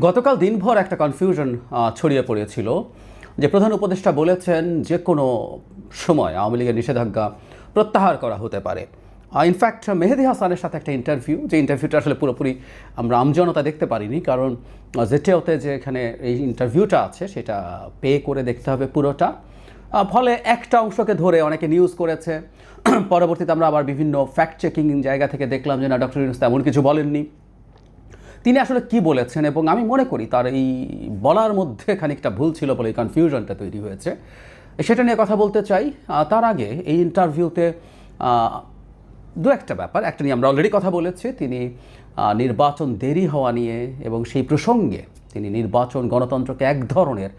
গতকাল দিনভর একটা কনফিউশন ছড়িয়ে পড়েছিল যে প্রধান উপদেষ্টা বলেছেন যে কোনো সময় আওয়ামী লীগের নিষেধাজ্ঞা প্রত্যাহার করা হতে পারে। ইনফ্যাক্ট মেহেদি হাসানের সাথে একটা ইন্টারভিউ যে ইন্টারভিউটা আসলে পুরোপুরি আমরা আমজনতা দেখতে পারিনি, কারণ জেটেওতে যে এখানে এই ইন্টারভিউটা আছে, সেটা পে করে দেখতে হবে পুরোটা। ফলে একটা অংশকে ধরে অনেকে নিউজ করেছে। পরবর্তীতে আমরা আবার বিভিন্ন ফ্যাক্ট চেকিং জায়গা থেকে দেখলাম যে না ডক্টর ইউনুস তেমন কিছু বলেননি। তিনি আসলে কি বলেছেন এবং আমি মনে করি তার এই বলার মধ্যে খানিকটা ভুল ছিল বলে এই কনফিউশনটা তৈরি হয়েছে। সেটা নিয়ে কথা বলতে চাই তার আগে এই ইন্টারভিউতে দু একটা ব্যাপার। একটা নিয়ে আমরা অলরেডি কথা বলেছি, তিনি নির্বাচন দেরি হওয়া নিয়ে এবং সেই প্রসঙ্গে তিনি নির্বাচন গণতন্ত্রকে এক ধরনের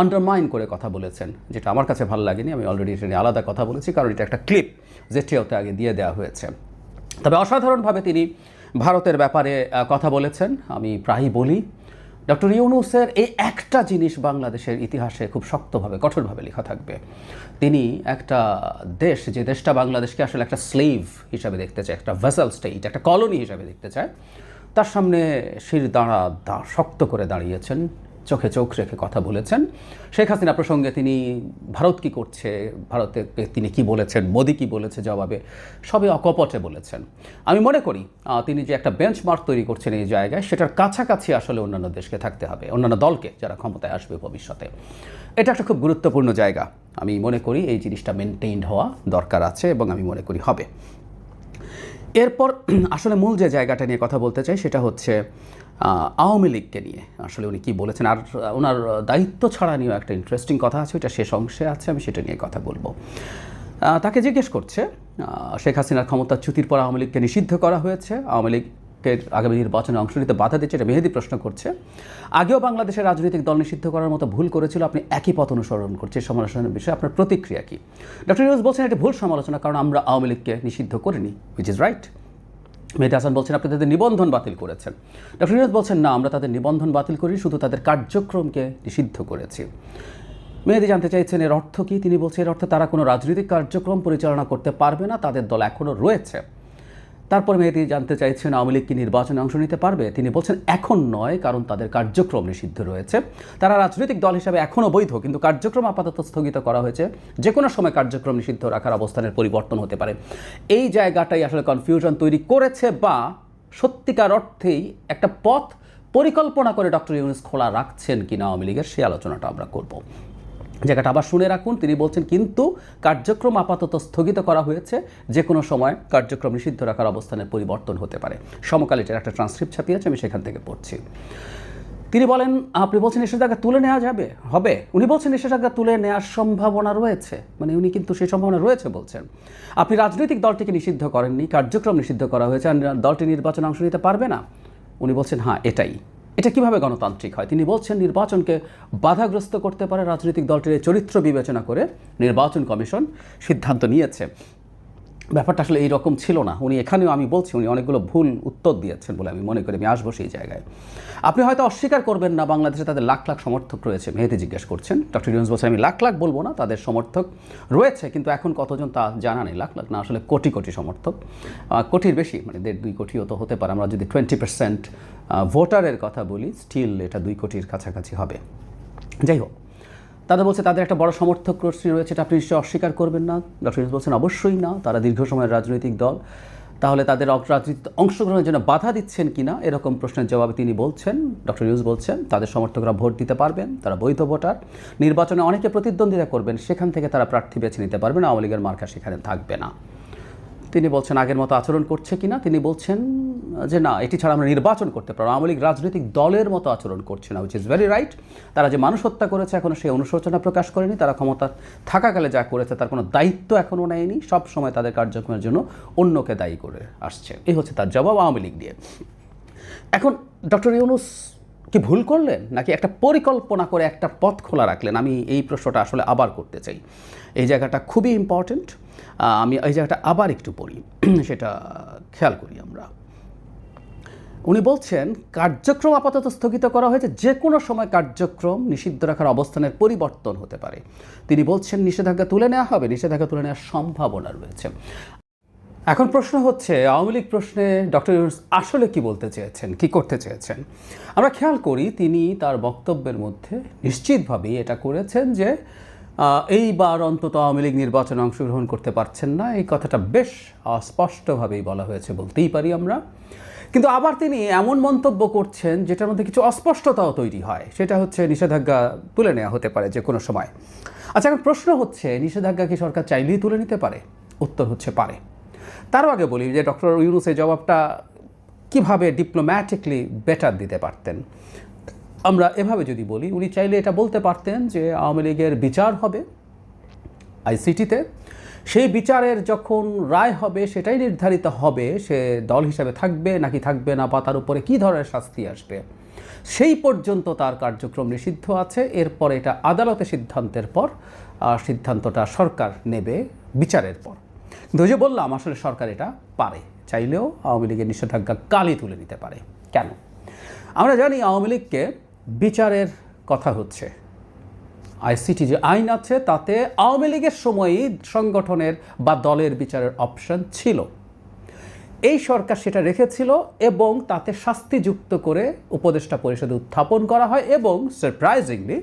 আন্ডারমাইন করে কথা বলেছেন, যেটা আমার কাছে ভালো লাগেনি। আমি অলরেডি এটা নিয়ে আলাদা কথা বলেছি, কারণ এটা একটা ক্লিপ যেটিওতে আগে দিয়ে দেওয়া হয়েছে। তবে অসাধারণভাবে তিনি ভারতের ব্যাপারে কথা বলেছেন। আমি প্রায়ই বলি, ডক্টর ইউনুসের এই একটা জিনিস বাংলাদেশের ইতিহাসে খুব শক্তভাবে, কঠোরভাবে লেখা থাকবে। তিনি একটা দেশ, যে দেশটা বাংলাদেশকে আসলে একটা স্লেভ হিসাবে দেখতে চায়, একটা ভেসাল স্টেট একটা কলোনি হিসাবে দেখতে চায়, তার সামনে শির দাঁড়া শক্ত করে দাঁড়িয়েছেন। চোখে চোখ রেখে কথা বলেছেন। শেখ হাসিনা প্রসঙ্গে তিনি ভারত কি করছে, ভারতে তিনি কি বলেছেন, মোদি কি বলেছে জবাবে, সবই অকপটে বলেছেন। আমি মনে করি তিনি যে একটা বেঞ্চমার্ক তৈরি করছেন এই জায়গায়, সেটার কাছাকাছি আসলে অন্যান্য দেশকে থাকতে হবে, অন্যান্য দলকে যারা ক্ষমতায় আসবে ভবিষ্যতে। এটা একটা খুব গুরুত্বপূর্ণ জায়গা। আমি মনে করি এই জিনিসটা মেনটেইনড হওয়া দরকার আছে এবং আমি মনে করি হবে। এরপর আসলে মূল যে জায়গাটা নিয়ে কথা বলতে চাই, সেটা হচ্ছে আওয়ামী লীগকে নিয়ে। আসলে উনি কি বলেছেন? আর ওনার দায়িত্ব ছাড়া নিয়েও একটা ইন্টারেস্টিং কথা আছে, ওইটা শেষ অংশে আছে, আমি সেটা নিয়ে কথা বলব। তাকে জিজ্ঞেস করছে শেখ হাসিনার ক্ষমতাচ্যুতির পর আওয়ামী লীগকে নিষিদ্ধ করা হয়েছে, আওয়ামী লীগকে আগামী নির্বাচনে অংশ নিতে বাধা দিচ্ছে, এটা মেহেদি প্রশ্ন করছে। আগেও বাংলাদেশের রাজনৈতিক দল নিষিদ্ধ করার মতো ভুল করেছিল, আপনি একই পথ অনুসরণ করছে সমালোচনার বিষয়ে আপনার প্রতিক্রিয়া কি? ডক্টর ইউনুস বলছেন, এটা ভুল সমালোচনা, কারণ আমরা আওয়ামী লীগকে নিষিদ্ধ করিনি which is right Mehedi Hasan বলছেন, আপনি তাদের নিবন্ধন বাতিল করেছেন। ডক্টর ইউনুস বলছেন, না, আমরা তাদের নিবন্ধন বাতিল করি, শুধু তাদের কার্যক্রমকে নিষিদ্ধ করেছি। মেহেদি জানতে চাইছেন, এর অর্থ কি? তিনি বলছেন, এর অর্থে তারা কোনো রাজনৈতিক কার্যক্রম পরিচালনা করতে পারবে না, তাদের দল এখনও রয়েছে। তারপর মেহেদি জানতে চাইছেন আওয়ামী লীগ কি নির্বাচনে অংশ নিতে পারবে? তিনি বলছেন, এখন নয়, কারণ তাদের কার্যক্রম নিষিদ্ধ রয়েছে। তারা রাজনৈতিক দল হিসাবে এখনও বৈধ, কিন্তু কার্যক্রম আপাতত স্থগিত করা হয়েছে। যে কোনো সময় কার্যক্রম নিষিদ্ধ রাখার অবস্থানের পরিবর্তন হতে পারে। এই জায়গাটাই আসলে কনফিউশন তৈরি করেছে বা সত্যিকার অর্থেই একটা পথ পরিকল্পনা করে ডক্টর ইউনুস খোলা রাখছেন কিনা আওয়ামী লীগের সেই আলোচনাটা আমরা করব। জায়গাটা আবার শুনে রাখুন, তিনি বলছেন, কিন্তু কার্যক্রম আপাতত স্থগিত করা হয়েছে যে কোনো সময় কার্যক্রম নিষিদ্ধ রাখার অবস্থানের পরিবর্তন হতে পারে। সমকাল এটার একটা ট্রান্সক্রিপ্ট ছাপিয়েছে আমি সেখান থেকে পড়ছি। তিনি বলেন, আপনি বলছেন নিষেধাজ্ঞা তুলে নেওয়া যাবে, হবে। উনি বলছেন, নিষেধাজ্ঞা তুলে নেওয়ার সম্ভাবনা রয়েছে। মানে উনি কিন্তু সেই সম্ভাবনা রয়েছে বলছেন। আপনি রাজনৈতিক দলটিকে নিষিদ্ধ করেননি, কার্যক্রম নিষিদ্ধ করা হয়েছে দলটি নির্বাচনে অংশ নিতে পারবে না। উনি বলছেন হ্যাঁ এটাই। এটা কীভাবে গণতান্ত্রিক হয়? তিনি বলছেন, নির্বাচনকে বাধাগ্রস্ত করতে পারে রাজনৈতিক দলটির চরিত্র বিবেচনা করে নির্বাচন কমিশন সিদ্ধান্ত নিয়েছে। ব্যাপারটা আসলে এই রকম ছিল না। উনি এখানেও আমি বলছি, উনি অনেকগুলো ভুল উত্তর দিয়েছেন বলে আমি মনে করি, আমি আসব সেই জায়গায়। আপনি হয়তো অস্বীকার করবেন না, বাংলাদেশে তাদের লাখ লাখ সমর্থক রয়েছে, মেহেদি জিজ্ঞেস করছেন। ডক্টর ইউনুস বলছেন, আমি লাখ লাখ বলব না, তাদের সমর্থক রয়েছে, কিন্তু এখন কতজন তা জানা নেই। লাখ লাখ না, আসলে কোটি কোটি সমর্থক। কোটির বেশি মানে দেড় দুই কোটিও তো হতে পারে। আমরা যদি টোয়েন্টি পার্সেন্ট ভোটারের কথা বলি স্টিল এটা দুই কোটির কাছাকাছি হবে। যাই হোক তাদের বলছে তাদের একটা বড় সমর্থক রশ্মি রয়েছে, এটা আপনি নিশ্চয়ই অস্বীকার করবেন না। ডক্টর ইউনুস বলছেন, অবশ্যই না, তারা দীর্ঘ সময়ের রাজনৈতিক দল। তাহলে তাদের রাজনীতি অংশগ্রহণের জন্য বাধা দিচ্ছেন কি না? এরকম প্রশ্নের জবাবে তিনি বলছেন, ডক্টর ইউস বলছেন, তাদের সমর্থকরা ভোট দিতে পারবেন, তারা বৈধ ভোটার। নির্বাচনে অনেকে প্রতিদ্বন্দ্বিতা করবেন, সেখান থেকে তারা প্রার্থী বেছে নিতে পারবেন, আওয়ামী লীগের মার্কা সেখানে থাকবে না। তিনি বলছেন আগের মতো আচরণ করছে কিনা? তিনি বলছেন যে না, এটি ছাড়া আমরা নির্বাচন করতে পারব আওয়ামী লীগ রাজনৈতিক দলের মতো আচরণ করছে না উইচ ইজ ভেরি রাইট তারা যে মানুষ হত্যা করেছে এখনও সেই অনুশোচনা প্রকাশ করেনি। তারা ক্ষমতা থাকাকালে যা করেছে তার কোনো দায়িত্ব এখনও নেয়নি। সব সময় তাদের কার্যক্রমের জন্য অন্যকে দায়ী করে আসছে। এই হচ্ছে তার জবাব আওয়ামী লীগ দিয়ে। এখন ডক্টর ইউনুস কি ভুল করলেন? নাকি একটা পরিকল্পনা করে একটা পথ খোলা রাখলেন? আমি এই প্রশ্নটা আসলে আবার করতে চাই। এই জায়গাটা খুবই ইম্পর্ট্যান্ট আমি এই জায়গাটা আবার একটু পড়ি। সেটা খেয়াল করি আমরা। উনি বলছেন, কার্যক্রম আপাতত স্থগিত করা হয়েছে, যে কোনো সময় কার্যক্রম নিষিদ্ধ রাখার অবস্থানের পরিবর্তন হতে পারে। তিনি বলছেন, নিষেধাজ্ঞা তুলে নেওয়া হবে। নিষেধাজ্ঞা তুলে নেওয়ার সম্ভাবনা রয়েছে। এখন প্রশ্ন হচ্ছে, আওয়ামী লীগ প্রশ্নে ডক্টর ইউনুস আসলে কি বলতে চেয়েছেন, কি করতে চেয়েছেন? আমরা খেয়াল করি তিনি তার বক্তব্যের মধ্যে নিশ্চিতভাবেই এটা করেছেন যে এইবার অন্তত আওয়ামী লীগ নির্বাচনে অংশগ্রহণ করতে পারছেন না। এই কথাটা বেশ স্পষ্টভাবেই বলা হয়েছে বলতেই পারি আমরা। কিন্তু আবার তিনি এমন মন্তব্য করছেন যেটার মধ্যে কিছু অস্পষ্টতাও তৈরি হয়। সেটা হচ্ছে নিষেধাজ্ঞা তুলে নেওয়া হতে পারে যে কোনো সময়। আচ্ছা এখন প্রশ্ন হচ্ছে, নিষেধাজ্ঞা কি সরকার চাইলেই তুলে নিতে পারে? উত্তর হচ্ছে পারে। তারও আগে বলি যে ডক্টর ইউনুস এই জবাবটা কীভাবে ডিপ্লোম্যাটিকলি বেটার দিতে পারতেন। আমরা এভাবে যদি বলি, উনি চাইলে এটা বলতে পারতেন যে আওয়ামী লীগের বিচার হবে আইসিটিতে। সেই বিচারের যখন রায় হবে, সেটাই নির্ধারিত হবে, সে দল হিসাবে থাকবে নাকি থাকবে না বা তার উপরে কী ধরনের শাস্তি আসবে। সেই পর্যন্ত তার কার্যক্রম নিষিদ্ধ আছে। এরপর এটা আদালতে সিদ্ধান্তের পর সিদ্ধান্তটা সরকার নেবে বিচারের পর। যে বললাম, আসলে সরকার এটা পারে। চাইলেও আওয়ামী লীগের নিষেধাজ্ঞা কালই তুলে নিতে পারে। কেন? আমরা জানি আওয়ামী লীগকে বিচারের কথা হচ্ছে। আইসিটি যে আইন আছে, তাতে আওয়ামী লীগের সময়ই সংগঠনের বা দলের বিচারের অপশন ছিল। এই সরকার সেটা রেখেছিল এবং তাতে শাস্তিযুক্ত করে উপদেষ্টা পরিষদে উত্থাপন করা হয় এবং সারপ্রাইজিংলি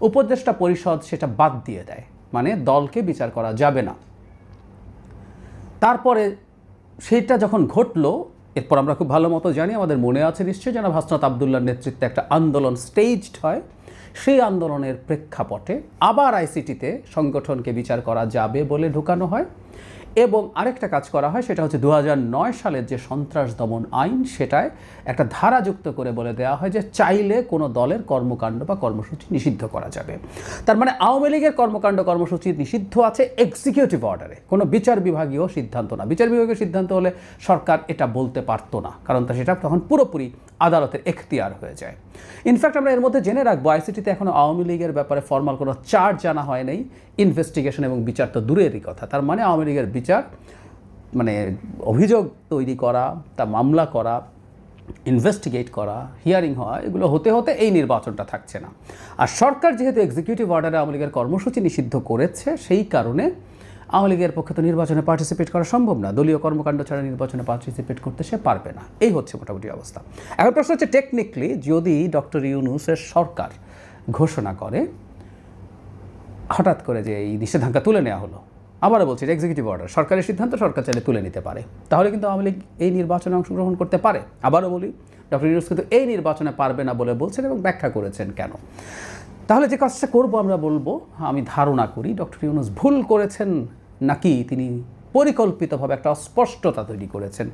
উপদেষ্টা পরিষদ সেটা বাদ দিয়ে দেয়। মানে দলকে বিচার করা যাবে না। তারপরে সেইটা যখন ঘটলো, এরপর আমরা খুব ভালো মতো জানি, আমাদের মনে আছে নিশ্চয়ই যেন হাসনাত আবদুল্লার নেতৃত্বে একটা আন্দোলন স্টেজড হয়। সেই আন্দোলনের প্রেক্ষাপটে আবার আইসিটিতে সংগঠনকে বিচার করা যাবে বলে ঢুকানো হয়। এবং আরেকটা কাজ করা হয়, সেটা হচ্ছে দু হাজার নয় সালের যে সন্ত্রাস দমন আইন, সেটায় একটা ধারা যুক্ত করে বলে দেওয়া হয় যে চাইলে কোনো দলের কর্মকাণ্ড বা কর্মসূচি নিষিদ্ধ করা যাবে। তার মানে আওয়ামী লীগের কর্মকাণ্ড, কর্মসূচি নিষিদ্ধ আছে এক্সিকিউটিভ অর্ডারে কোনো বিচার বিভাগীয় সিদ্ধান্ত না। বিচার বিভাগীয় সিদ্ধান্ত হলে সরকার এটা বলতে পারতো না, কারণ তা সেটা তখন পুরোপুরি আদালতের এখতিয়ার হয়ে যায়। ইনফ্যাক্ট আমরা এর মধ্যে জেনে রাখব আইসিটিতে এখনও আওয়ামী লীগের ব্যাপারে ফর্মাল কোনো চার্জ জানা হয় নাই ইনভেস্টিগেশন এবং বিচার তো দূরেরই কথা। তার মানে আওয়ামী লীগের বিচার মানে অভিযোগ তৈরি করা, তা মামলা করা ইনভেস্টিগেট করা হিয়ারিং হওয়া, এগুলো হতে হতে এই নির্বাচনটা থাকছে না। আর সরকার যেহেতু এক্সিকিউটিভ অর্ডারে আওয়ামী লীগের কর্মসূচি নিষিদ্ধ করেছে, সেই কারণে আওয়ামী লীগের পক্ষে তো নির্বাচনে পার্টিসিপেট করা সম্ভব না। দলীয় কর্মকাণ্ড ছাড়া নির্বাচনে পার্টিসিপেট করতে সে পারবে না। এই হচ্ছে মোটামুটি অবস্থা। এখন প্রশ্ন হচ্ছে টেকনিক্যালি যদি ডক্টর ইউনুসের সরকার ঘোষণা করে, হঠাৎ করে যে এই নিষেধাজ্ঞা তুলে নেওয়া হলো, আবারও বলছি এক্সিকিউটিভ অর্ডার সরকারের সিদ্ধান্ত সরকার চাইলে তুলে নিতে পারে। তাহলে কিন্তু আওয়ামী লীগ এই নির্বাচনে অংশগ্রহণ করতে পারে। আবারও বলি, ডক্টর ইউনুস কিন্তু এই নির্বাচনে পারবে না বলে বলছেন এবং ব্যাখ্যা করেছেন কেন? তাহলে যে কাজটা করব আমরা বলব, আমি ধারণা করি ডক্টর ইউনুস ভুল করেছেন নাকি তিনি পরিকল্পিতভাবে একটা অস্পষ্টতা তৈরি করেছেন?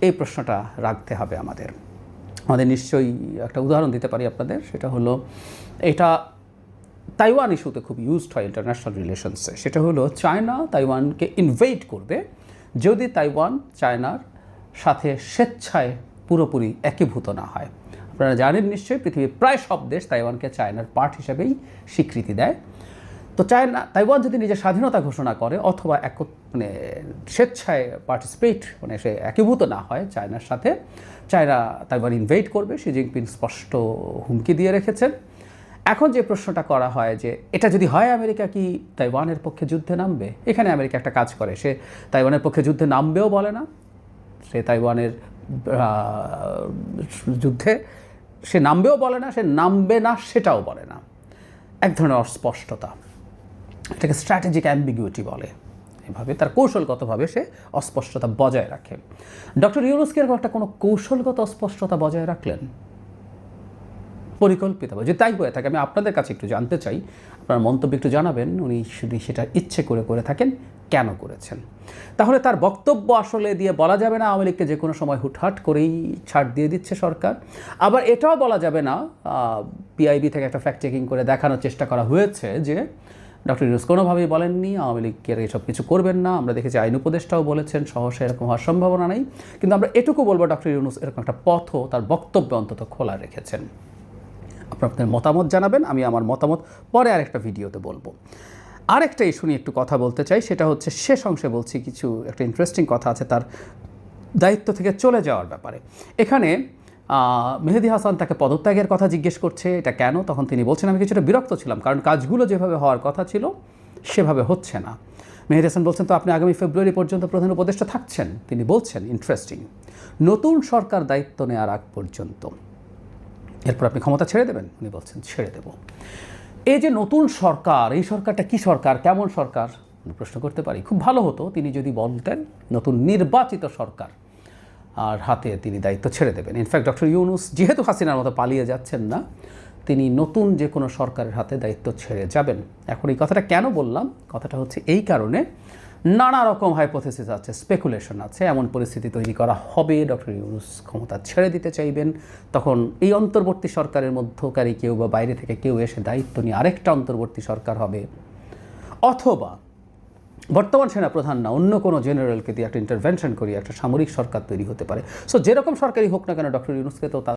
এই প্রশ্নটা রাখতে হবে আমাদের। আমাদের নিশ্চয়ই একটা উদাহরণ দিতে পারি আপনাদের, সেটা হলো, এটা তাইওয়ান ইস্যুতে খুব ইউজড হয় ইন্টারন্যাশনাল রিলেশনসে সেটা হলো, চায়না তাইওয়ানকে ইনভেট করবে যদি তাইওয়ান চায়নার সাথে স্বেচ্ছায় পুরোপুরি একীভূত না হয়। আপনারা জানেন নিশ্চয়ই, পৃথিবীর প্রায় সব দেশ তাইওয়ানকে চায়নার পার্ট হিসেবেই স্বীকৃতি দেয়। তো চায়না তাইওয়ান যদি নিজের স্বাধীনতা ঘোষণা করে অথবা এক মানে স্বেচ্ছায় পার্টিসিপেট মানে সে একীভূত না হয় চায়নার সাথে, চায়না তাইওয়ান ইনভাইট করবে, শি জিনপিং স্পষ্ট হুমকি দিয়ে রেখেছেন। এখন যে প্রশ্নটা করা হয় যে এটা যদি হয় আমেরিকা কি তাইওয়ানের পক্ষে যুদ্ধে নামবে? এখানে আমেরিকা একটা কাজ করে, সে তাইওয়ানের পক্ষে যুদ্ধে নামবেও বলে না। সে তাইওয়ানের যুদ্ধে সে নামবেও বলে না, সে নামবে না সেটাও বলে না। এক ধরনের অস্পষ্টতা। এটাকে স্ট্র্যাটেজিক অ্যাম্বিগুইটি বলে। এভাবে তার কৌশলগতভাবে সে অস্পষ্টতা বজায় রাখে। ডক্টর ইউনুসকে এরকম একটা কোনো কৌশলগত অস্পষ্টতা বজায় রাখলেন? পরিকল্পিতভাবে যে তাই হয়ে থাকে। আমি আপনাদের কাছে একটু জানতে চাই। আপনার মন্তব্য একটু জানাবেন, উনি যদি সেটা ইচ্ছে করে করে থাকেন, কেন করেছেন? তাহলে তার বক্তব্য আসলে দিয়ে বলা যাবে না, আওয়ামী লীগকে যে কোনো সময় হুটহাট করেই ছাড় দিয়ে দিচ্ছে সরকার। আবার এটাও বলা যাবে না পিআইবি থেকে একটা ফ্যাক্ট চেকিং করে দেখানোর চেষ্টা করা হয়েছে যে ডক্টর ইউনুস কোনোভাবেই বলেননি, আওয়ামী লীগের এসব কিছু করবেন না। আমরা দেখেছি আইন উপদেষ্টাও বলেছেন, সহসা এরকম হওয়ার সম্ভাবনা নেই। কিন্তু আমরা এটুকু বলব, ডক্টর ইউনুস এরকম একটা পথও তার বক্তব্য অন্তত খোলা রেখেছেন। আপনার মতামত জানাবেন, আমি আমার মতামত পরে আরেকটা ভিডিওতে বলব। আরেকটা ইস্যু নিয়ে একটু কথা বলতে চাই, সেটা হচ্ছে শেষ অংশে বলছি, কিছু একটা ইন্টারেস্টিং কথা আছে তার দায়িত্ব থেকে চলে যাওয়ার ব্যাপারে। এখানে মেহেদি হাসান তাকে পদত্যাগের কথা জিজ্ঞেস করছে, এটা কেন? তখন তিনি বলছেন, আমি কিছুটা বিরক্ত ছিলাম, কারণ কাজগুলো যেভাবে হওয়ার কথা ছিল, সেভাবে হচ্ছে না। মেহেদি হাসান বলছেন, তো আপনি আগামী ফেব্রুয়ারি পর্যন্ত প্রধান উপদেষ্টা থাকছেন? তিনি বলছেন ইন্টারেস্টিং নতুন সরকার দায়িত্ব নেওয়ার আগ পর্যন্ত। এরপর আপনি ক্ষমতা ছেড়ে দেবেন? উনি বলছেন, ছেড়ে দেব। এই যে নতুন সরকার, এই সরকারটা কি সরকার, কেমন সরকার? প্রশ্ন করতে পারি। খুব ভালো হতো, তিনি যদি বলতেন, নতুন নির্বাচিত সরকার। আর হাতে তিনি দায়িত্ব ছেড়ে দেবেন। ইনফ্যাক্ট ডক্টর ইউনুস যেহেতু হাসিনার মতো পালিয়ে যাচ্ছেন না, তিনি নতুন যে কোনো সরকারের হাতে দায়িত্ব ছেড়ে যাবেন। এখন এই কথাটা কেন বললাম? কথাটা হচ্ছে এই কারণে নানা রকম হাইপোথেসিস আছে স্পেকুলেশন আছে, এমন পরিস্থিতি তৈরি করা হবে ডক্টর ইউনুস ক্ষমতা ছেড়ে দিতে চাইবেন। তখন এই অন্তর্বর্তী সরকারের মধ্যকারী কেউ বা বাইরে থেকে কেউ এসে দায়িত্ব নিয়ে আরেকটা অন্তর্বর্তী সরকার হবে। অথবা বর্তমান সেনাপ্রধান না, অন্য কোনো জেনারেলকে দিয়ে একটা ইন্টারভেনশন করিয়ে একটা সামরিক সরকার তৈরি হতে পারে। সো যেরকম সরকারি হোক না কেন, ডক্টর ইউনুসকে তা